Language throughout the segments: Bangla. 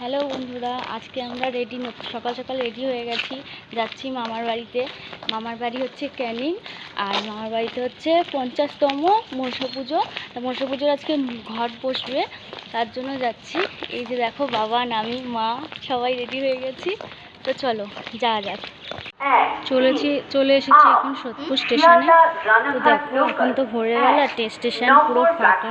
হ্যালো বন্ধুরা, আজকে আমরা রেডি সকাল সকাল রেডি হয়ে গেছি, যাচ্ছি মামার বাড়িতে। মামার বাড়ি হচ্ছে ক্যানিং, আর মামার বাড়িতে হচ্ছে পঞ্চাশতম মনসা পুজো। তা মনসা পুজোর আজকে ঘট বসবে, তার জন্য যাচ্ছি। এই যে দেখো বাবা নামি মা, সবাই রেডি হয়ে গেছি। তো চলো, যাওয়া যাক। চলেছি, চলে এসেছি এখন সোদপুর স্টেশনে তো দেখো, এখন তো ভোরের বেলা স্টেশন পুরো ফাঁকা।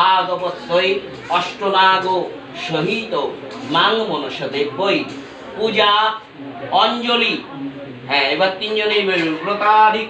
ভাগবতই অষ্টনাগ সহিত মাং মনস দেবই পূজা অঞ্জলি। হ্যাঁ এবার তিনজনেই ব্রতাধিক